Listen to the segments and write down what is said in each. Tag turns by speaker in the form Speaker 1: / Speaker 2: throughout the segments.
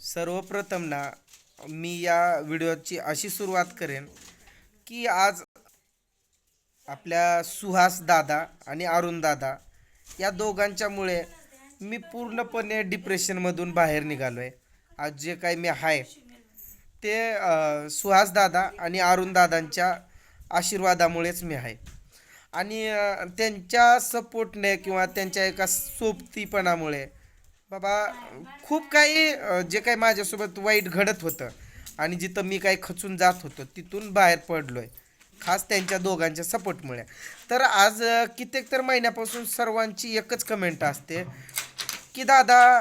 Speaker 1: सर्वप्रथम ना मी या व्हिडिओची अशी सुरुवात करेन की आज आपल्या सुहास दादा आणि अरुण दादा या दोघांच्यामुळे मी पूर्णपणे डिप्रेशनमधून बाहेर निघालो आहे आज जे काही मी आहे ते सुहास दादा आणि अरुण दादांच्या आशीर्वादामुळेच मी आहे आणि त्यांच्या सपोर्टने किंवा त्यांच्या एका सोबतीपणामुळे बाबा खूप काही जे काही माझ्यासोबत वाईट घडत होतं आणि जिथं मी काही खचून जात होतो तिथून बाहेर पडलो आहे खास त्यांच्या दोघांच्या सपोर्टमुळे. तर आज कित्येक तर महिन्यापासून सर्वांची एकच कमेंट असते की दादा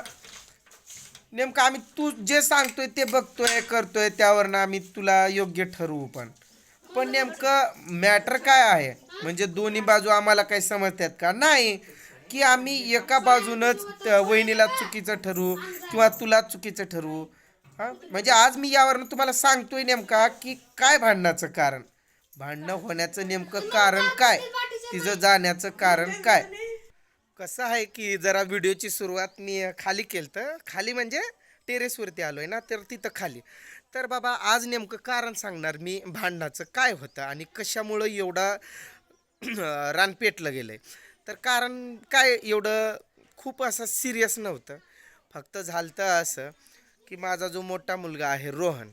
Speaker 1: नेमकं आम्ही तू जे सांगतोय ते बघतोय करतोय त्यावरनं आम्ही तुला योग्य ठरवू पण. पण नेमकं मॅटर काय आहे? म्हणजे दोन्ही बाजू आम्हाला काही समजतात का? नाही. की आम्ही एका बाजूनच वहिनीला चुकीचं ठरवू किंवा तुला चुकीचं ठरवू? हां? म्हणजे आज मी यावरनं तुम्हाला सांगतोय नेमका की काय भांडणाचं कारण? भांडणं होण्याचं नेमकं कारण काय? तिचं जाण्याचं कारण काय? कसं आहे की जरा व्हिडिओची सुरुवात मी खाली केलं तर खाली म्हणजे टेरेसवरती आलो आहे ना तर तिथं खाली. तर बाबा आज नेमकं कारण सांगणार मी भांडणाचं काय होतं आणि कशामुळं एवढं रान पेटलं गेलं आहे तर कारण काय एवढं खूप असं सिरियस नव्हतं. फक्त झालं तर असं की माझा जो मोठा मुलगा आहे रोहन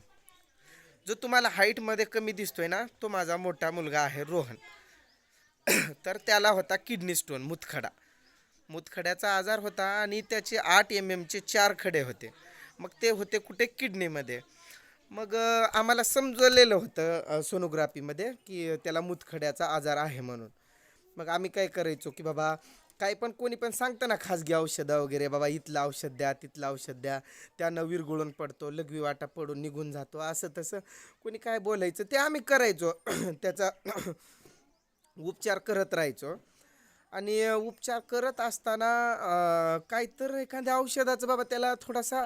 Speaker 1: जो तुम्हाला हाईटमध्ये कमी दिसतोय ना तो माझा मोठा मुलगा आहे रोहन. तर त्याला होता किडनी स्टोन मुतखडा. मुतखड्याचा आजार होता आणि त्याचे आठ एम एमचे चार खडे होते. मग ते होते कुठे किडनीमध्ये मग आम्हाला समजलेलं होतं सोनोग्राफीमध्ये की त्याला मुतखड्याचा आजार आहे म्हणून. मग आम्ही काय करायचो की बाबा काही पण कोणी पण सांगतं ना खाजगी औषधं वगैरे बाबा इथलं औषध द्या तिथलं औषध द्या. त्यानं विरगुळून पडतो लघवी वाटा पडून निघून जातो असं तसं. कोणी काय बोलायचं ते आम्ही करायचो. त्याचा उपचार करत राहायचो. आणि उपचार करत असताना काहीतर एखाद्या औषधाचं बाबा त्याला थोडासा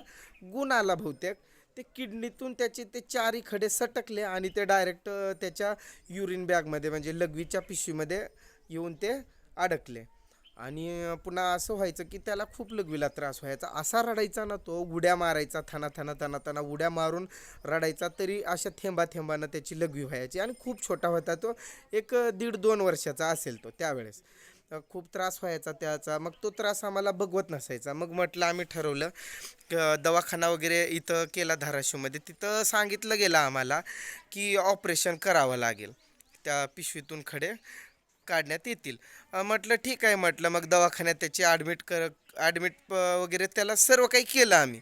Speaker 1: गुण आला बहुतेक. ते किडनीतून त्याचे ते चारी खडे सटकले आणि ते डायरेक्ट त्याच्या युरिन बॅगमध्ये म्हणजे लघवीच्या पिशवीमध्ये येऊन ते अडकले. आणि पुन्हा असं व्हायचं की त्याला खूप लघवीला त्रास व्हायचा. असा रडायचा ना तो उड्या मारायचा थाना थाना थाना थाना उड्या मारून रडायचा तरी अशा थेंबा थेंबानं त्याची लघवी व्हायची. आणि खूप छोटा होता तो एक दीड दोन वर्षाचा असेल तो त्यावेळेस. खूप त्रास व्हायचा त्याचा. मग तो त्रास आम्हाला बघवत नसायचा. मग म्हटलं आम्ही ठरवलं दवाखाना वगैरे इथं केला धाराशिवमध्ये. तिथं सांगितलं गेलं आम्हाला की ऑपरेशन करावं लागेल. त्या पिशवीतून खडे. काढण्यात येतील. म्हटलं ठीक आहे म्हटलं मग दवाखान्यात त्याची ॲडमिट कर ॲडमिट वगैरे त्याला सर्व काही केलं आम्ही.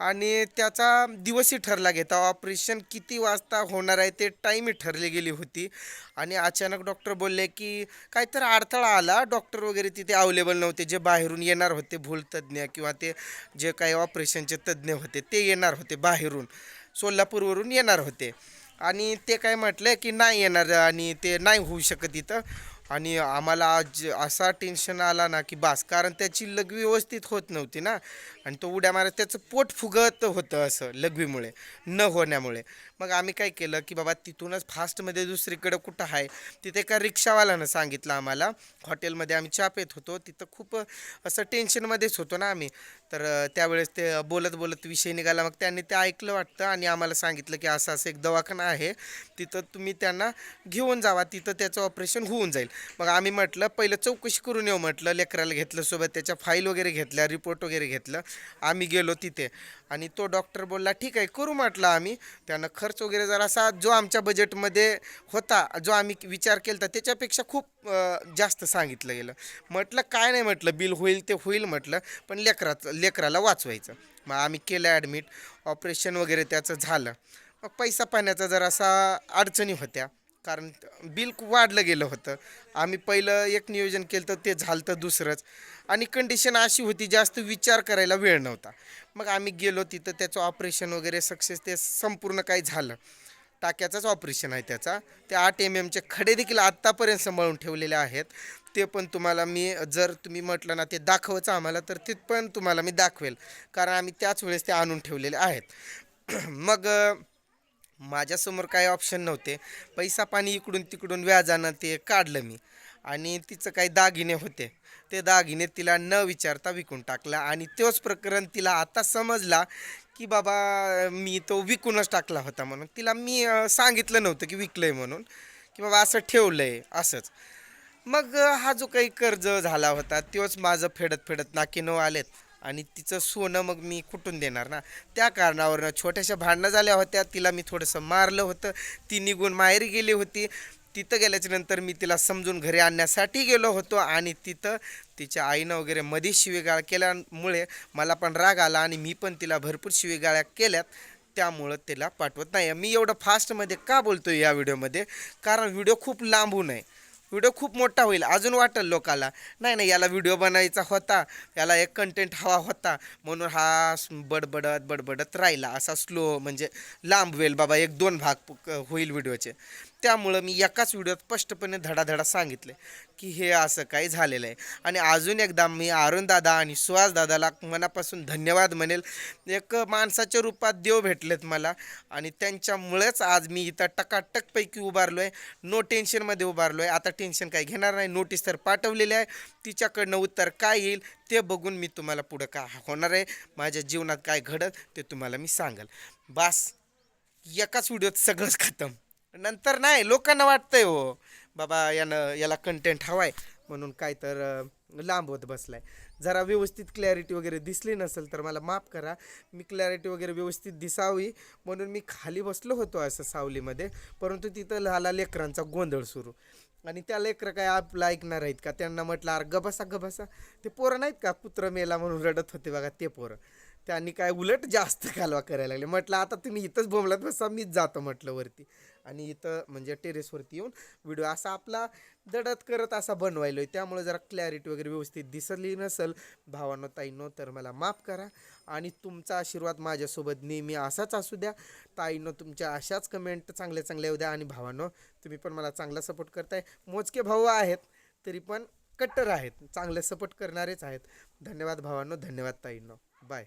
Speaker 1: आणि त्याचा दिवसही ठरला घेता ऑपरेशन किती वाजता होणार आहे ते टाईमही ठरली गेली होती. आणि अचानक डॉक्टर बोलले की काहीतरी अडथळा आला. डॉक्टर वगैरे तिथे अवेलेबल नव्हते. जे बाहेरून येणार होते भूलतज्ञ किंवा ते जे काही ऑपरेशनचे तज्ज्ञ होते ते येणार होते बाहेरून. सोलापूरवरून येणार होते. आणि ते काय म्हटलं की नाही येणार आणि ते नाही होऊ शकत इथं. आणि आम्हाला आज असा टेन्शन आला ना की बास कारण त्याची लग व्यवस्थित होत नव्हती ना. आणि तो उड्या मारत त्याचं पोट फुगत होतं असं लघवीमुळे न होण्यामुळे. मग आम्ही काय केलं की बाबा तिथूनच फास्टमध्ये दुसरीकडं कुठं आहे तिथे एका रिक्षावाल्यानं सांगितलं आम्हाला. हॉटेलमध्ये आम्ही चहा पेत होतो. तिथं खूप असं टेन्शनमध्येच होतो ना आम्ही. तर त्यावेळेस ते बोलत बोलत विषय निघाला. मग त्यांनी ते ऐकलं वाटतं आणि आम्हाला सांगितलं की असं असं एक दवाखाना आहे. तिथं तुम्ही त्यांना घेऊन जावा. तिथं त्याचं ऑपरेशन होऊन जाईल. मग आम्ही म्हटलं पहिलं चौकशी करून येऊ म्हटलं. लेकराला घेतलं सोबत त्याच्या फाईल वगैरे घेतल्या रिपोर्ट वगैरे घेतलं. आम्ही गेलो तिथे. आणि तो डॉक्टर बोलला ठीक आहे करू म्हटलं आम्ही. त्यानं खर्च वगैरे जरासा जो आमच्या बजेटमध्ये होता जो आम्ही विचार केला होता त्याच्यापेक्षा खूप जास्त सांगितलं गेलं. म्हटलं काय नाही म्हटलं बिल होईल ते होईल म्हटलं पण लेकराचं लेकराला वाचवायचं. मग आम्ही केलं ॲडमिट ऑपरेशन वगैरे त्याचं झालं. मग पैसा पाण्याचा जरासा अडचणी होत्या. कारण बिल वाढलं गेलं होतं. आम्ही पहिलं एक नियोजन केलं तर ते झालं तर दुसरंच. आणि कंडिशन अशी होती जास्त विचार करायला वेळ नव्हता. मग आम्ही गेलो तिथं त्याचं ऑपरेशन वगैरे सक्सेस ते संपूर्ण काही झालं. टाक्याचंच ऑपरेशन आहे त्याचा. ते आठ एम एमचे खडे देखील आत्तापर्यंत सांभाळून ठेवलेले आहेत. ते पण तुम्हाला मी जर तुम्ही म्हटलं ना ते दाखवायचं आम्हाला तर ते पण तुम्हाला मी दाखवेल. कारण आम्ही त्याच वेळेस ते आणून ठेवलेले आहेत. मग माझ्यासमोर काही ऑप्शन नव्हते. पैसा पाणी इकडून तिकडून व्याजानं ते काढलं मी. आणि तिचं काही दागिने होते. ते दागिने तिला न विचारता विकून टाकला आणि तोच प्रकरण तिला आता समजला की बाबा मी तो विकूनच टाकला होता म्हणून. तिला मी सांगितलं नव्हतं की विकलंय म्हणून. की बाबा असं ठेवलं आहे असंच. मग हा जो काही कर्ज झाला होता तोच माझं फेडत फेडत नाकी नऊ आलेत. आणि तिचं सोनं मग मी कुठून देणार ना? त्या कारणावरनं छोट्याशा भांडणं झाल्या होत्या. तिला मी थोडंसं मारलं होतं. ती निघून माहेरी गेली होती. तिथं गेल्याच्यानंतर मी तिला समजून घरी आणण्यासाठी गेलो होतो आणि तिथं तिच्या आईनं वगैरे मध्ये शिवीगाळ केल्यामुळे मला पण राग आला आणि मी पण तिला भरपूर शिवीगाळ्या केल्यात. त्यामुळं तिला पाठवत नाही. मी एवढं फास्टमध्ये का बोलतो या व्हिडिओमध्ये? कारण व्हिडिओ खूप लांबून आहे. व्हिडिओ खूप मोठा होईल अजून वाटेल लोकाला. नाही नाही याला व्हिडिओ बनायचा होता याला एक कंटेंट हवा होता म्हणून हा बडबडत बडबडत राहिला असा स्लो म्हणजे लांब होईल. बाबा एक दोन भाग होईल व्हिडिओचे. त्यामुळं मी एकाच व्हिडिओत स्पष्टपणे धडाधडा सांगितले की हे असं काही झालेलं आहे. आणि अजून एकदा मी अरुण दादा आणि सुहास दादाला मनापासून धन्यवाद म्हणेल. एक माणसाच्या रूपात देव भेटलेत मला आणि त्यांच्यामुळेच आज मी इथं टकाटकपैकी उभारलो आहे नो टेन्शनमध्ये उभारलो आहे आता टेन्शन काही घेणार नाही. नोटीस तर पाठवलेली आहे. तिच्याकडनं उत्तर काय येईल ते बघून मी तुम्हाला पुढं काय होणार आहे. माझ्या जीवनात काय घडत ते तुम्हाला मी सांगेल. बास एकाच व्हिडिओत सगळंच खतम. नंतर नाही लोकांना वाटतंय हो बाबा यानं याला कंटेंट हवाय म्हणून काय तर लांब होत बसलाय. जरा व्यवस्थित क्लॅरिटी वगैरे दिसली नसेल तर मला माफ करा. मी क्लॅरिटी वगैरे व्यवस्थित दिसावी म्हणून मी खाली बसलो होतो असं सावलीमध्ये परंतु तिथं झाला लेकरांचा गोंधळ सुरू. आणि त्या लेकरं काय आपलं ऐकणार आहेत का? त्यांना म्हटलं अरे गबसा गबसा ते पोरं नाहीत का? कुत्र मेला म्हणून रडत होते बघा ते पोरं. त्यांनी काय उलट जास्त कालवा करायला लागले. म्हटलं आता तुम्ही इथंच बोंबलात बसा मीच जातो म्हटलं वरती. आणि इथं म्हणजे टेरेसवरती येऊन व्हिडिओ असा आपला दडत करत असा बनवायलो आहे त्यामुळे जरा क्लॅरिटी वगैरे व्यवस्थित दिसली नसेल. भावांनो ताईंनो तर मला माफ करा. आणि तुमचा आशीर्वाद माझ्यासोबत नेहमी असाच असू द्या. ताईंनो तुमच्या अशाच कमेंट चांगल्या चांगल्या येऊ द्या. आणि भावांनो तुम्ही पण मला चांगला सपोर्ट करताय. मोजके भाऊ आहेत तरी पण कट्टर आहेत. चांगले सपोर्ट करणारेच आहेत. धन्यवाद भावांनो धन्यवाद ताईंनो. बाय